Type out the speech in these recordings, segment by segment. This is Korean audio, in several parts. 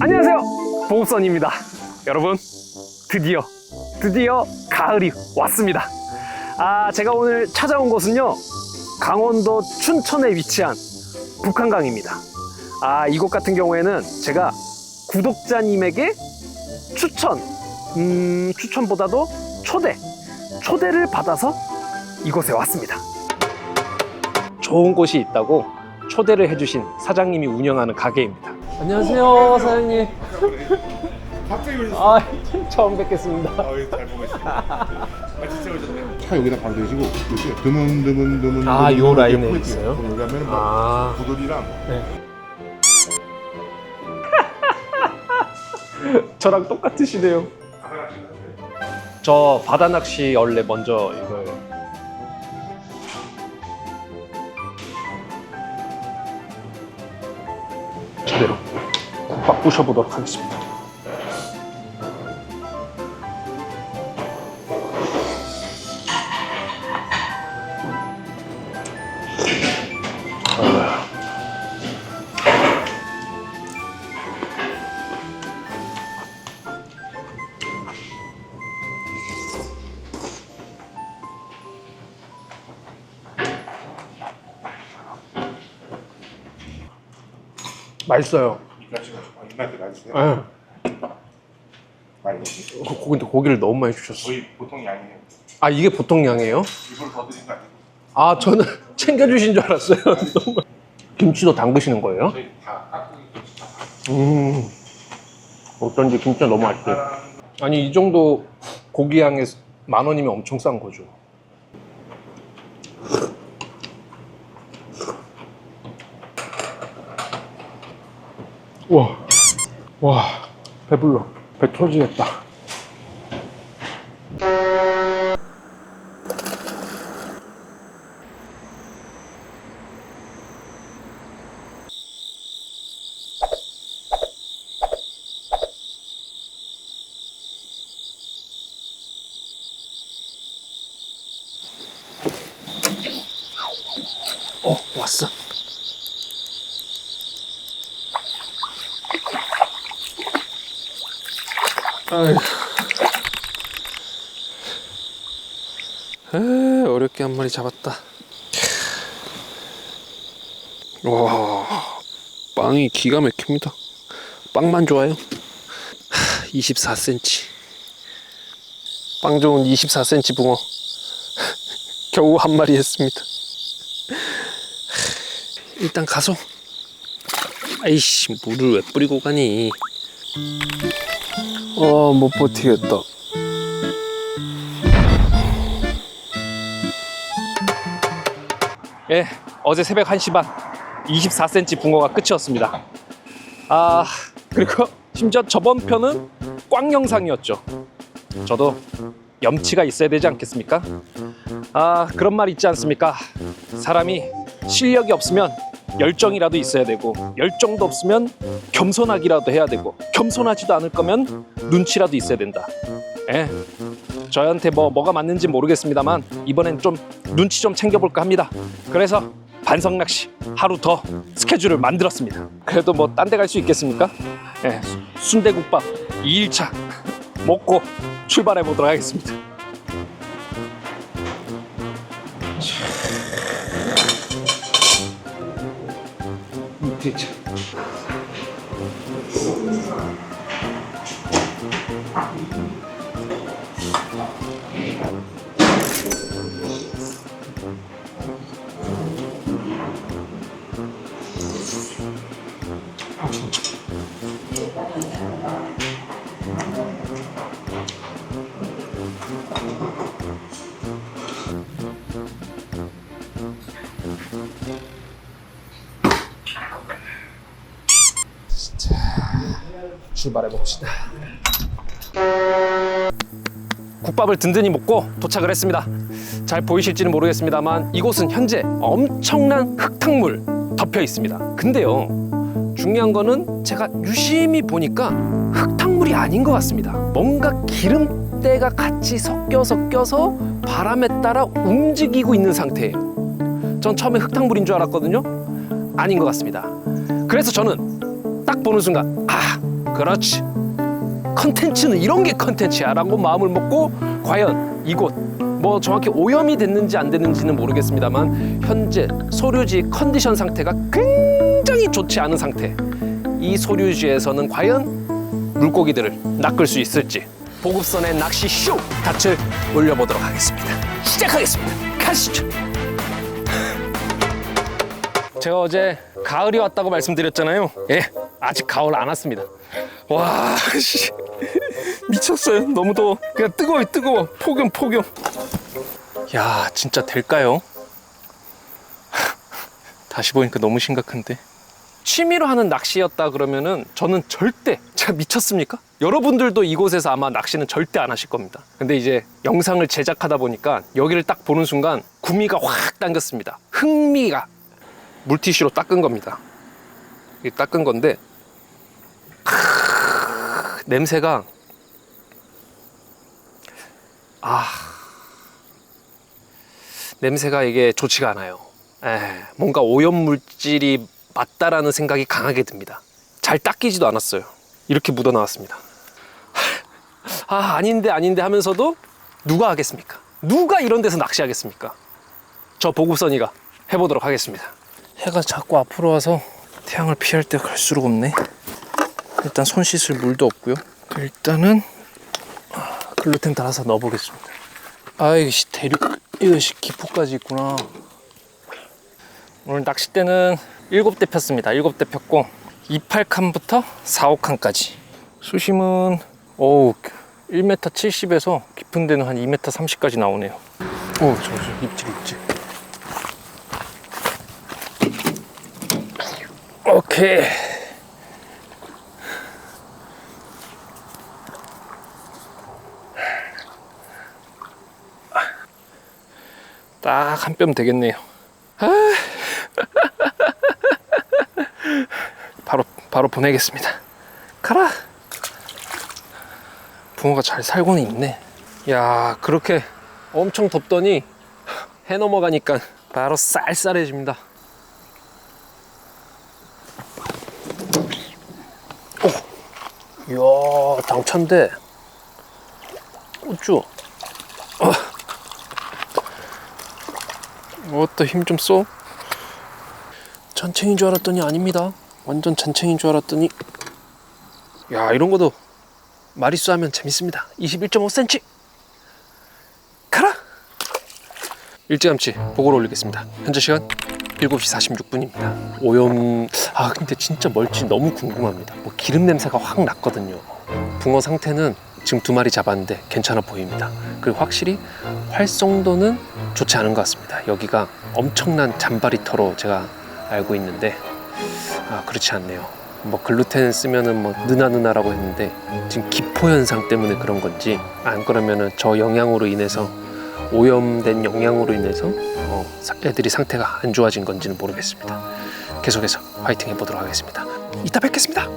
안녕하세요. 보급선입니다. 여러분 드디어 드디어 가을이 왔습니다. 아 제가 오늘 찾아온 곳은요 강원도 춘천에 위치한 북한강입니다. 아 이곳 같은 경우에는 제가 구독자님에게 추천 음 추천보다도 초대 초대를 받아서 이곳에 왔습니다. 좋은 곳이 있다고 초대를 해주신 사장님이 운영하는 가게입니다 안녕하세요 사장님 갑자기 오셨어요? 아 처음 뵙겠습니다 아유 잘 보고 있습니다. 아 진짜 오셨네. 차 여기다 바로 대시고 이렇게 드문 드문 드문 아, 요 라인에. 있어요? 여기 하면 뭐아 고돌이랑 저랑 똑같으시네요 저 바다 낚시 원래 먼저 이걸 제대로 꽉 부셔보도록 하겠습니다. 맛있어요 나주세요. 예. 많이 먹으세요. 고- 고- 근데 고기를 너무 많이 주셨어 거의 보통 양이에요. 아 이게 보통 양이에요? 일부러 더 드린 거 아니고 아 저는 챙겨주신 줄 알았어요 너무. 김치도 담그시는 거예요? 저희 다 깍두기 김치 다. 음 어쩐지 김치가 너무 맛있어요 아니 이 정도 고기 양에 만 원이면 엄청 싼 거죠 와, 와 배불러. 배 터지겠다. 어 왔어 아휴 에 어렵게 한 마리 잡았다. 와 빵이 기가 막힙니다. 빵만 좋아요. 24cm 빵 좋은 24cm 붕어. 겨우 한 마리 했습니다. 일단 가서. 아이씨 물을 왜 뿌리고 가니 어 못 버티겠다. 예 어제 새벽 1시 반 24cm 붕어가 끝이었습니다. 아 그리고 심지어 저번 편은 꽝 영상이었죠. 저도 염치가 있어야 되지 않겠습니까? 아 그런 말 있지 않습니까? 사람이 실력이 없으면 열정이라도 있어야 되고 열정도 없으면 겸손하기라도 해야 되고 겸손하지도 않을 거면 눈치라도 있어야 된다. 예. 저한테 뭐 뭐가 맞는지 모르겠습니다만 이번엔 좀 눈치 좀 챙겨볼까 합니다. 그래서 반성 낚시 하루 더 스케줄을 만들었습니다. 그래도 뭐 딴 데 갈 수 있겠습니까? 예. 순대국밥 2일차 먹고 출발해 보도록 하겠습니다. 대 출발해 봅시다. 국밥을 든든히 먹고 도착을 했습니다. 잘 보이실지는 모르겠습니다만 이곳은 현재 엄청난 흙탕물 덮여 있습니다. 근데요, 중요한 거는 제가 유심히 보니까 흙탕물이 아닌 것 같습니다. 뭔가 기름때가 같이 섞여 섞여서 바람에 따라 움직이고 있는 상태예요. 전 처음에 흙탕물인 줄 알았거든요. 아닌 것 같습니다. 그래서 저는 딱 보는 순간 아 그렇지. 컨텐츠는 이런 게 컨텐츠야라고 마음을 먹고 과연 이곳 뭐 정확히 오염이 됐는지 안 됐는지는 모르겠습니다만 현재 소류지 컨디션 상태가 굉장히 좋지 않은 상태. 이 소류지에서는 과연 물고기들을 낚을 수 있을지 보급선의 낚시 쇼 닻을 올려보도록 하겠습니다. 시작하겠습니다. 가시죠. 제가 어제 가을이 왔다고 말씀드렸잖아요. 예, 아직 가을 안 왔습니다. 와, 씨. 미쳤어요. 너무 더워. 그냥 뜨거워, 뜨거워. 폭염, 폭염. 야, 진짜 될까요? 다시 보니까 너무 심각한데. 취미로 하는 낚시였다 그러면은 저는 절대 제가 미쳤습니까? 여러분들도 이곳에서 아마 낚시는 절대 안 하실 겁니다. 근데 이제 영상을 제작하다 보니까 여기를 딱 보는 순간 구미가 확 당겼습니다. 흥미가 물티슈로 닦은 겁니다. 이 닦은 건데 냄새가 아 냄새가 이게 좋지가 않아요. 에, 뭔가 오염 물질이 맞다라는 생각이 강하게 듭니다. 잘 닦이지도 않았어요. 이렇게 묻어 나왔습니다. 아 아닌데 아닌데 하면서도 누가 하겠습니까? 누가 이런 데서 낚시하겠습니까? 저 보급선이가 해보도록 하겠습니다. 해가 자꾸 앞으로 와서 태양을 피할 때가 갈수록 없네. 일단 손 씻을 물도 없고요. 일단은 아, 글루텐 달아서 넣어보겠습니다. 아 이씨 대륙 이것이 기포까지 있구나. 오늘 낚싯대는 7대 폈습니다. 7대 폈고 28칸부터 45칸까지. 수심은 어우 1m 70에서 깊은 데는 한 2m 30까지 나오네요. 오 잠시만 입질 입질. 오케이. 딱 한 뼘 되겠네요. 아. 바로 바로 보내겠습니다. 가라. 붕어가 잘 살고는 있네. 야 그렇게 엄청 덥더니 해 넘어가니까 바로 쌀쌀해집니다. 이야 당찬데 어쭈 어따 힘 좀 써? 잔챙인 줄 알았더니 아닙니다 완전 잔챙인 줄 알았더니 야 이런 것도 마리수 하면 재밌습니다 21.5cm 가라 일찌감치 보고를 올리겠습니다 현재 시간 7시 46분입니다. 오염 아 근데 진짜 멀지 너무 궁금합니다. 뭐 기름 냄새가 확 났거든요. 붕어 상태는 지금 두 마리 잡았는데 괜찮아 보입니다. 그리고 확실히 활성도는 좋지 않은 것 같습니다. 여기가 엄청난 잔바리터로 제가 알고 있는데 아 그렇지 않네요. 뭐 글루텐 쓰면은 뭐 느나 느나라고 했는데 지금 기포 현상 때문에 그런 건지 안 그러면은 저 영향으로 인해서 오염된 영향으로 인해서 어, 사- 애들이 상태가 안 좋아진 건지는 모르겠습니다. 계속해서 파이팅 해보도록 하겠습니다. 이따 뵙겠습니다.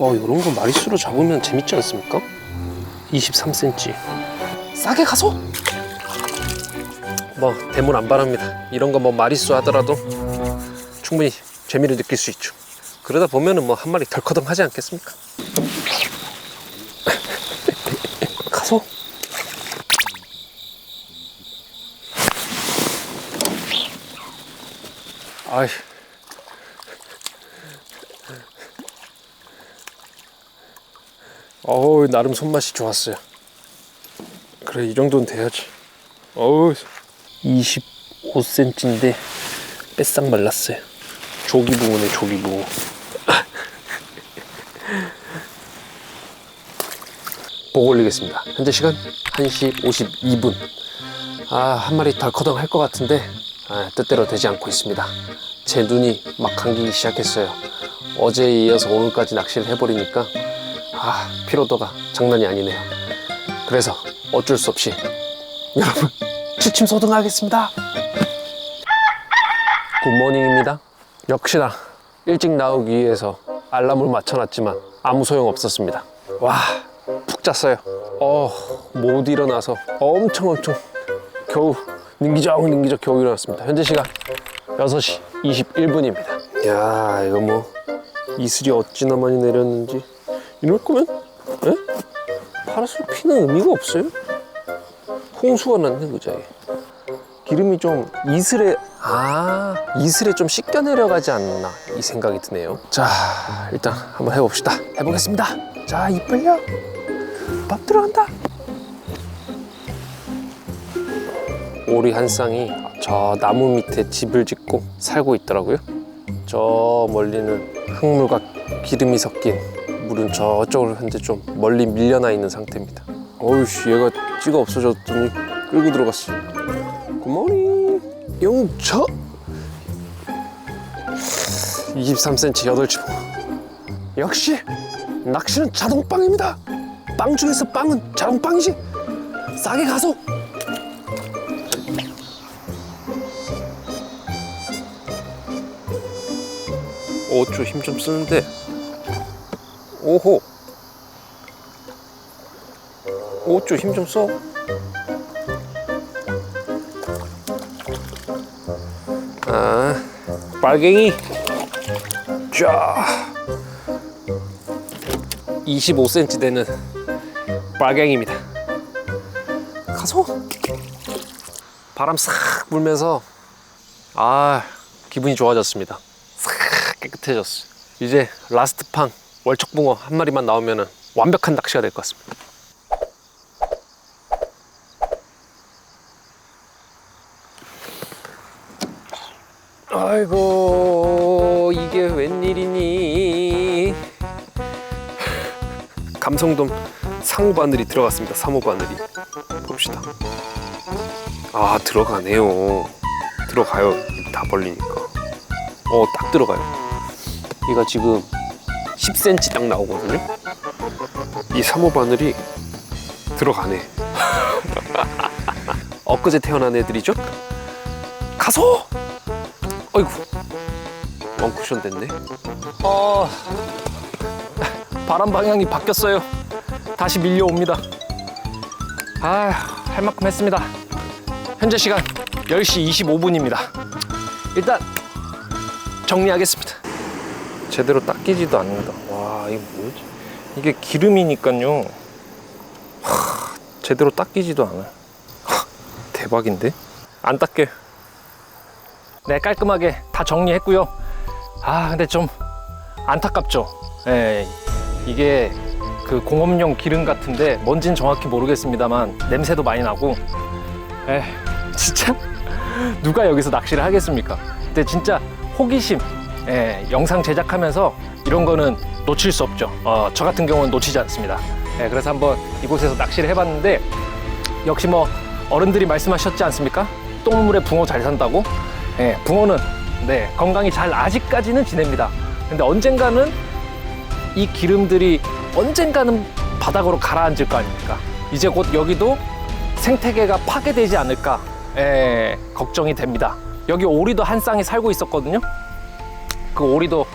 어, 이런 거 마리수로 잡으면 재밌지 않습니까? 23cm. 싸게 가서 뭐 대물 안 바랍니다. 이런 거 뭐 마리수 하더라도 충분히 재미를 느낄 수 있죠. 그러다 보면은 뭐 한 마리 덜커덩 하지 않겠습니까? 가서 아이 어우 나름 손맛이 좋았어요. 그래 이 정도는 돼야지. 어우 25cm인데 뺏싹 말랐어요. 조기붕어네 조기붕어. 보고 올리겠습니다. 현재 시간 1시 52분. 아, 한 마리 덜커덩 할 것 같은데 아, 뜻대로 되지 않고 있습니다. 제 눈이 막 감기기 시작했어요. 어제에 이어서 오늘까지 낚시를 해버리니까 아, 피로도가 장난이 아니네요. 그래서 어쩔 수 없이 여러분 취침 소등하겠습니다. 굿모닝입니다. 역시나 일찍 나오기 위해서 알람을 맞춰놨지만 아무 소용 없었습니다. 와, 푹 잤어요. 어, 못 일어나서 엄청 엄청 겨우 능기적 능기적 겨우 일어났습니다. 현재 시간 6시 21분입니다. 야, 이거 뭐 이슬이 어찌나 많이 내렸는지 이럴 거면 에? 파라솔 피는 의미가 없어요. 홍수가 났네 그자에. 기름이 좀 이슬에 아 이슬에 좀 씻겨 내려가지 않나 이 생각이 드네요. 자 일단 한번 해봅시다. 해보겠습니다. 자입 벌려. 밥 들어간다. 오리 한 쌍이 저 나무 밑에 집을 짓고 살고 있더라고요. 저 멀리는 흙물과 기름이 섞인 물은 저쪽으로 현재 좀 멀리 밀려나 있는 상태입니다. 어우씨 얘가 찌가 없어졌더니 끌고 들어갔어. 굿모닝 용처 23cm 8치 붕어 역시 낚시는 자동빵입니다. 빵 중에서 빵은 자동빵이지. 싸게 가소. 어쭈 힘 좀 쓰는데 오호 오쭈 힘좀 써. 아, 빨갱이. 쫙. 25cm 되는 빨갱이입니다. 가소. 바람 싹 불면서 아 기분이 좋아졌습니다. 싹 깨끗해졌어. 이제 라스트 판 월척붕어 한 마리만 나오면은 완벽한 낚시가 될 것 같습니다. 아이고 이게 웬일이니? 감성돔 상호 바늘이 들어갔습니다. 3호 바늘이. 봅시다. 아 들어가네요. 들어가요. 입 다 벌리니까. 어 딱 들어가요. 얘가 지금 10cm 딱 나오거든요 이 3호 바늘이 들어가네 엊그제 태어난 애들이죠 가소 어이구 원쿠션 됐네 어, 바람 방향이 바뀌었어요. 다시 밀려옵니다. 아, 할 만큼 했습니다. 현재 시간 10시 25분입니다. 일단 정리하겠습니다. 제대로 닦이지도 않는다. 와, 이거 뭐지? 이게 기름이니까요. 하, 제대로 닦이지도 않아. 하, 대박인데? 안 닦여. 네, 깔끔하게 다 정리했고요. 아, 근데 좀 안타깝죠. 예, 이게 그 공업용 기름 같은데 뭔진 정확히 모르겠습니다만 냄새도 많이 나고. 에, 진짜 누가 여기서 낚시를 하겠습니까? 근데 진짜 호기심, 예, 영상 제작하면서 이런 거는 놓칠 수 없죠. 어, 저 같은 경우는 놓치지 않습니다. 예, 그래서 한번 이곳에서 낚시를 해봤는데 역시 뭐 어른들이 말씀하셨지 않습니까? 똥물에 붕어 잘 산다고. 예, 붕어는 네 건강이 잘 아직까지는 지냅니다. 근데 언젠가는 이 기름들이 언젠가는 바닥으로 가라앉을 거 아닙니까? 이제 곧 여기도 생태계가 파괴되지 않을까 예, 걱정이 됩니다. 여기 오리도 한 쌍이 살고 있었거든요. 그 오리도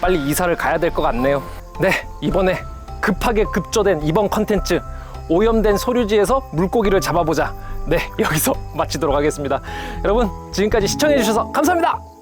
빨리 이사를 가야 될 것 같네요. 네, 이번에 급하게 급조된 이번 컨텐츠 오염된 소류지에서 물고기를 잡아보자. 네, 여기서 마치도록 하겠습니다. 여러분, 지금까지 시청해주셔서 감사합니다.